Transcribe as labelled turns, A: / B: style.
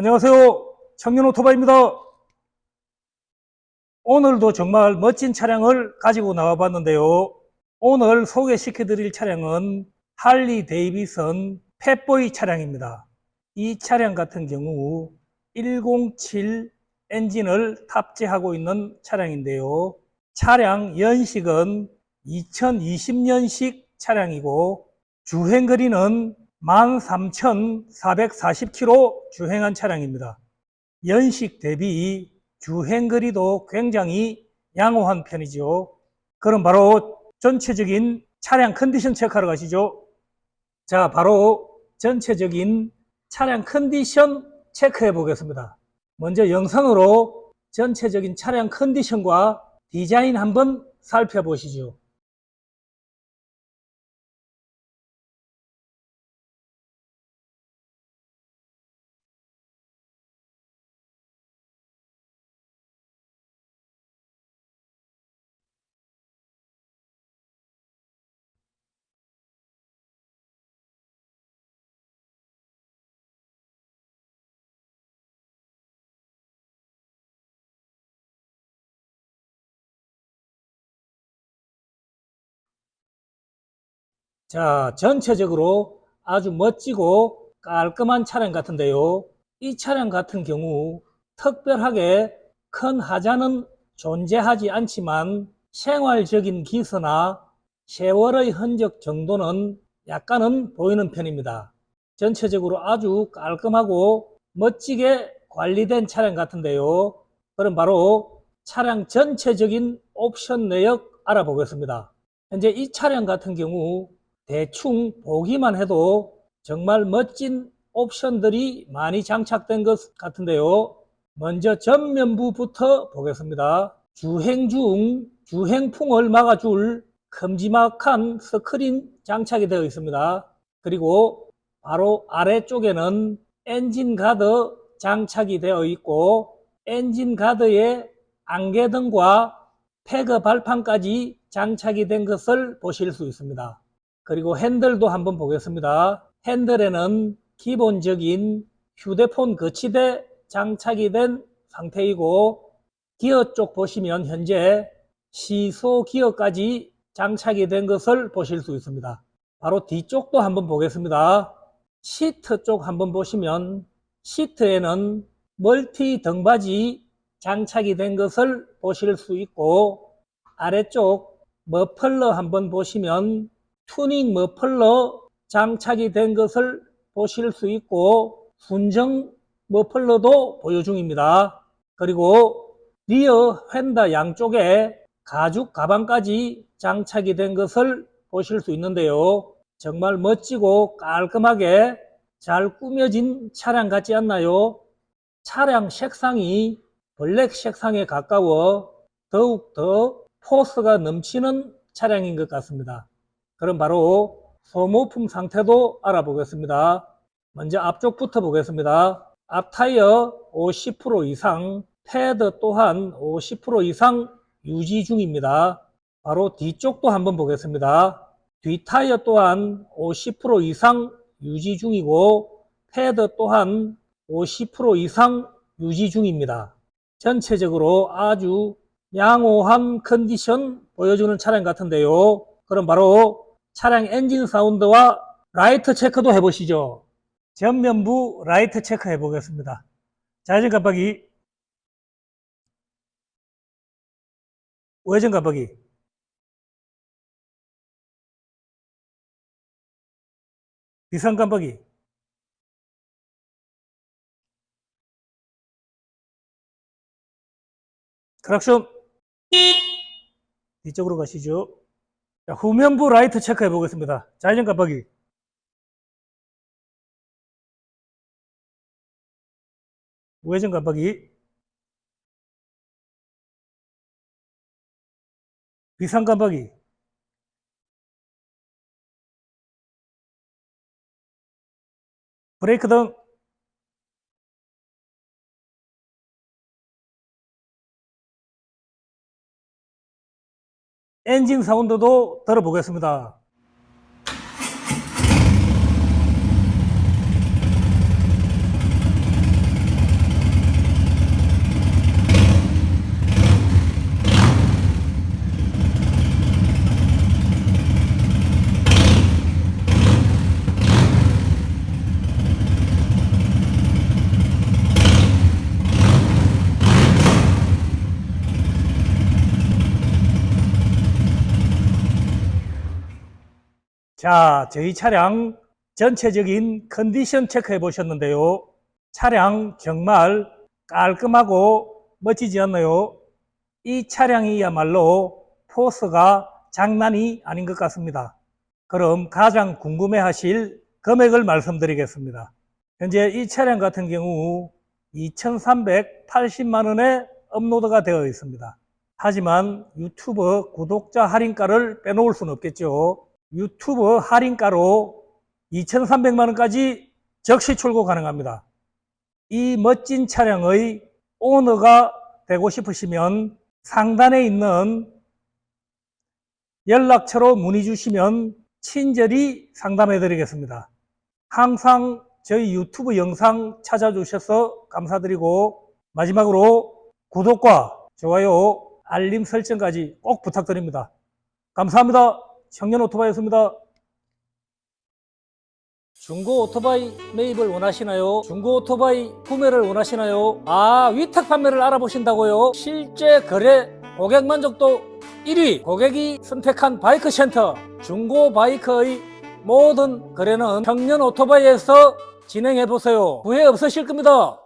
A: 안녕하세요. 청년 오토바이입니다. 오늘도 정말 멋진 차량을 가지고 나와 봤는데요. 오늘 소개시켜 드릴 차량은 할리 데이비슨 팻보이 차량입니다. 이 차량 같은 경우 107 엔진을 탑재하고 있는 차량인데요. 차량 연식은 2020년식 차량이고 주행거리는 13,440km 주행한 차량입니다. 연식 대비 주행거리도 굉장히 양호한 편이죠. 그럼 바로 전체적인 차량 컨디션 체크하러 가시죠. 자, 바로 전체적인 차량 컨디션 체크해 보겠습니다. 먼저 영상으로 전체적인 차량 컨디션과 디자인 한번 살펴보시죠. 자, 전체적으로 아주 멋지고 깔끔한 차량 같은데요. 이 차량 같은 경우 특별하게 큰 하자는 존재하지 않지만 생활적인 기스나 세월의 흔적 정도는 약간은 보이는 편입니다. 전체적으로 아주 깔끔하고 멋지게 관리된 차량 같은데요. 그럼 바로 차량 전체적인 옵션 내역 알아보겠습니다. 현재 이 차량 같은 경우 대충 보기만 해도 정말 멋진 옵션들이 많이 장착된 것 같은데요. 먼저 전면부부터 보겠습니다. 주행 중 주행풍을 막아줄 큼지막한 스크린 장착이 되어 있습니다. 그리고 바로 아래쪽에는 엔진 가드 장착이 되어 있고 엔진 가드에 안개등과 패그 발판까지 장착이 된 것을 보실 수 있습니다. 그리고 핸들도 한번 보겠습니다. 핸들에는 기본적인 휴대폰 거치대 장착이 된 상태이고 기어 쪽 보시면 현재 시소 기어까지 장착이 된 것을 보실 수 있습니다. 바로 뒤쪽도 한번 보겠습니다. 시트 쪽 한번 보시면 시트에는 멀티 등받이 장착이 된 것을 보실 수 있고 아래쪽 머플러 한번 보시면 투닝 머플러 장착이 된 것을 보실 수 있고 순정 머플러도 보유 중입니다. 그리고 리어 휀다 양쪽에 가죽 가방까지 장착이 된 것을 보실 수 있는데요. 정말 멋지고 깔끔하게 잘 꾸며진 차량 같지 않나요? 차량 색상이 블랙 색상에 가까워 더욱 더 포스가 넘치는 차량인 것 같습니다. 그럼 바로 소모품 상태도 알아보겠습니다. 먼저 앞쪽부터 보겠습니다. 앞 타이어 50% 이상, 패드 또한 50% 이상 유지 중입니다. 바로 뒤쪽도 한번 보겠습니다. 뒤 타이어 또한 50% 이상 유지 중이고, 패드 또한 50% 이상 유지 중입니다. 전체적으로 아주 양호한 컨디션 보여주는 차량 같은데요. 그럼 바로 차량 엔진 사운드와 라이트 체크도 해보시죠. 전면부 라이트 체크 해보겠습니다. 좌회전 깜빡이, 우회전 깜빡이, 비상 깜빡이, 크락션 뒤쪽으로 가시죠. 자, 후면부 라이트 체크해 보겠습니다. 좌회전 깜빡이. 우회전 깜빡이. 비상 깜빡이. 브레이크 등. 엔진 사운드도 들어보겠습니다. 자, 저희 차량 전체적인 컨디션 체크해 보셨는데요. 차량 정말 깔끔하고 멋지지 않나요? 이 차량이야말로 포스가 장난이 아닌 것 같습니다. 그럼 가장 궁금해 하실 금액을 말씀드리겠습니다. 현재 이 차량 같은 경우 2,380만 원에 업로드가 되어 있습니다. 하지만 유튜브 구독자 할인가를 빼놓을 수는 없겠죠. 유튜브 할인가로 2,300만 원까지 적시 출고 가능합니다. 이 멋진 차량의 오너가 되고 싶으시면 상단에 있는 연락처로 문의 주시면 친절히 상담해 드리겠습니다. 항상 저희 유튜브 영상 찾아주셔서 감사드리고 마지막으로 구독과 좋아요, 알림 설정까지 꼭 부탁드립니다. 감사합니다. 청년 오토바이였습니다. 중고 오토바이 매입을 원하시나요? 중고 오토바이 구매를 원하시나요? 아, 위탁 판매를 알아보신다고요? 실제 거래 고객 만족도 1위 고객이 선택한 바이크 센터 중고 바이크의 모든 거래는 청년 오토바이에서 진행해 보세요. 후회 없으실 겁니다.